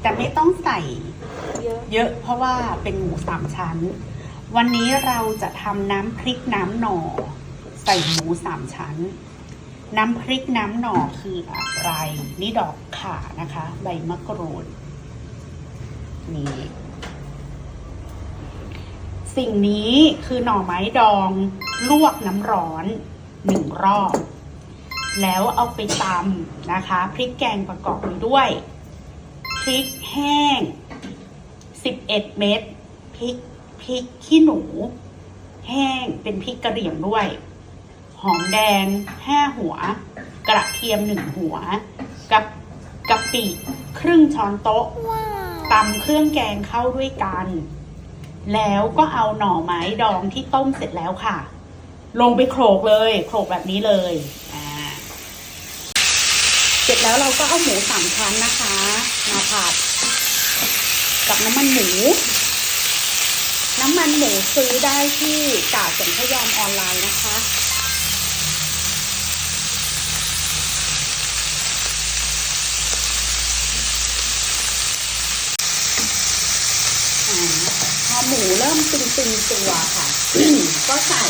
แต่ไม่ต้องใส่เยอะเยอะเพราะว่าเป็นหมูสามชั้น วันนี้เราจะทำน้ำพริกน้ำหน่อ ใส่หมูสามชั้น น้ำพริกน้ำหน่อคืออะไร นี่ดอกข่านะคะ ใบมะกรูดนี่สิ่งนี้คือหน่อไม้ดอง ลวกน้ำร้อนหนึ่งรอบ แล้วเอาไปตำนะคะ พริกแกงประกอบไปด้วย ริกแห้ง 11 เม็ดพริกพริกขี้หนู แห้งเป็นพริกกระเหรี่ยงด้วย หอมแดง 5 หัว กระเทียม 1 หัว กับกะปิครึ่งช้อนโต๊ะตำเครื่องแกงเข้าด้วยกัน แล้วก็เอาหน่อไม้ดองที่ต้มเสร็จแล้วค่ะ ลงไปโขลกเลยโขลกแบบนี้เลย ร็จแล้วเราก็เอาหมูสามชั้นนะคะ มาผัด กับน้ำมันหมู น้ำมันหมูซื้อได้ที่กาดสนพยอมออนไลน์นะคะพอหมูเริ่มตึงๆตัวค่ะ ก็ใส่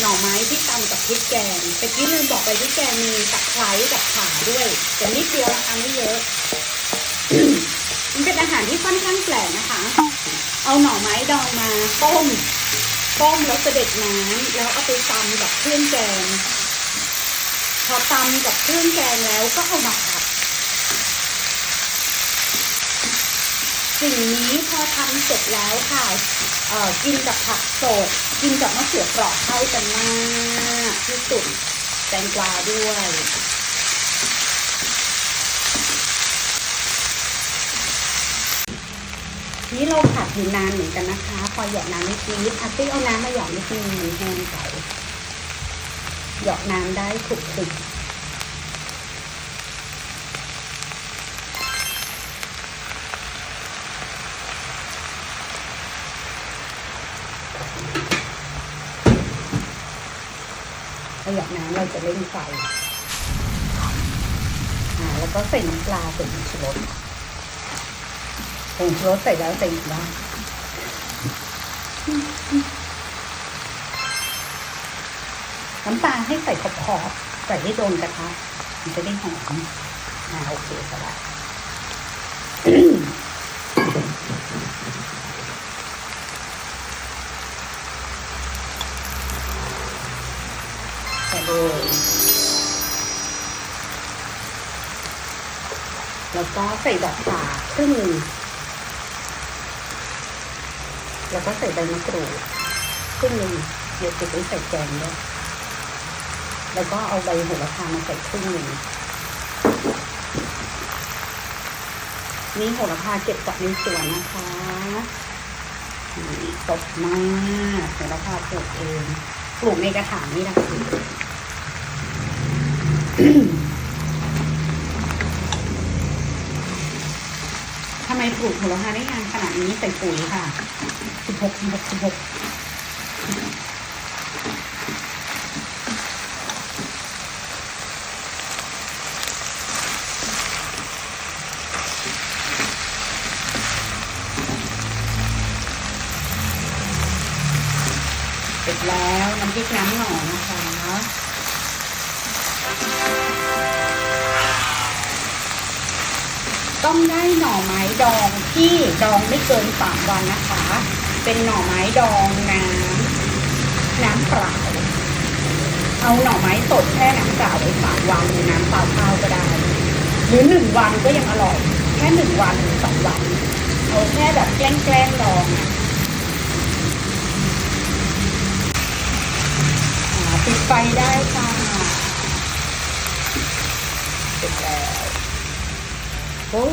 หน่อไม้ที่ตำกับพริกแกงแต่กี้ลืมบอกไปพริกแกงมีตะไคร้กับข่าด้วยแต่นิดเดียวนะคะไม่เยอะ มันเป็นอาหารที่ค่อนข้างแปลกนะคะ เอาหน่อไม้ดองมาต้มต้มแล้วเสด็จน้ำแล้วเอาไปตำกับเครื่องแกง พอตำกับเครื่องแกงแล้วก็เอามาผัด สิ่งนี้พอทำเสร็จแล้วค่ะเอ่อกินกับผักสด กินกับมะเขือเปราะเข้ากันมากที่สุดแตงกวาด้วยนี่เราผัดอยู่นานเหมือนกันนะคะ พอหยอดน้ำไม่ทีอาร์ตี้เอาน้ำมาหยอดนิดนึงมันแห้งไปหยอดน้ำได้คลุกค ลิกพอหยอดน้ำเราจะเล่นไฟอ่าแล้วก็ใส่น้ำปลาใส่ผงชูรสผงชูรสใส่แล้วใส่อีกบ้างน้ำปลาให้ใส่ขอบๆใส่ให้โดนกระทะมันจะได้หอมอ่าโอเคก็ได้ ใส่เลยแล้วก็ใส่ดอกขาครึ่งหนึ่งแล้วก็ใส่ใบมะกรูดครึ่งหนึ่งเดี๋ยวจะไปใส่แกงด้วยแล้วก็เอาใบโหระพามาใส่ครึ่งหนึ่งนี่โหระพาเก็บจากในสวนนะคะนี่สดมากโหระพาปลูกเอง ปลูกในกระถางนี่นะคะทำไมปลูกโหระพาได้งานขนาดนี้ใส่ปุ๋ยค่ะ 16 16 16 ร็จแล้วน้ำพริกน้ำหน่อนะคะต้องได้หน่อไม้ดองที่ดองไม่เกินสามวันนะคะ เป็นหน่อไม้ดองน้ำน้ำเปล่าเอาหน่อไม้สดแค่น้ำเปล่าไว้สามวันหรือน้ำเปล่าข้าวก็ได้ หรือหนึ่งวันก็ยังอร่อย แค่หนึ่งวันหรือสองวันเอาแค่แบบแกล้งแกล้งดองอะอ่า ปิดไฟได้ค่ะเสร็จแล้วโอ้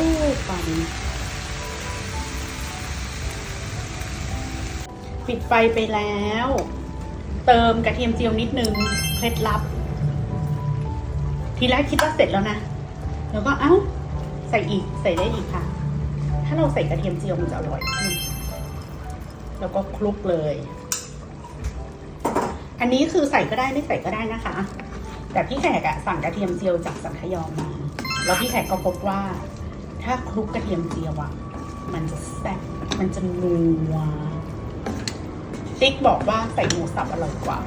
ฟันปิดไฟไปแล้ว เติมกระเทียมเจียวนิดนึงเคล็ดลับ ทีแรกคิดว่าเสร็จแล้วนะ แล้วก็เอ้า ใส่อีกใส่ได้อีกค่ะ ถ้าเราใส่กระเทียมเจียวมันจะอร่อยขึ้นแล้วก็คลุกเลย อันนี้คือใส่ก็ได้ไม่ใส่ก็ได้นะคะ แต่พี่แขกอะสั่งกระเทียมเจียวจากสังขยอมา แล้วพี่แขกก็พบว่า ถ้าคลุกกระเทียมเจียวอะมันจะแซ่บมันจะนัวติ๊กบอกว่าใส่หมูสับอร่อยกว่า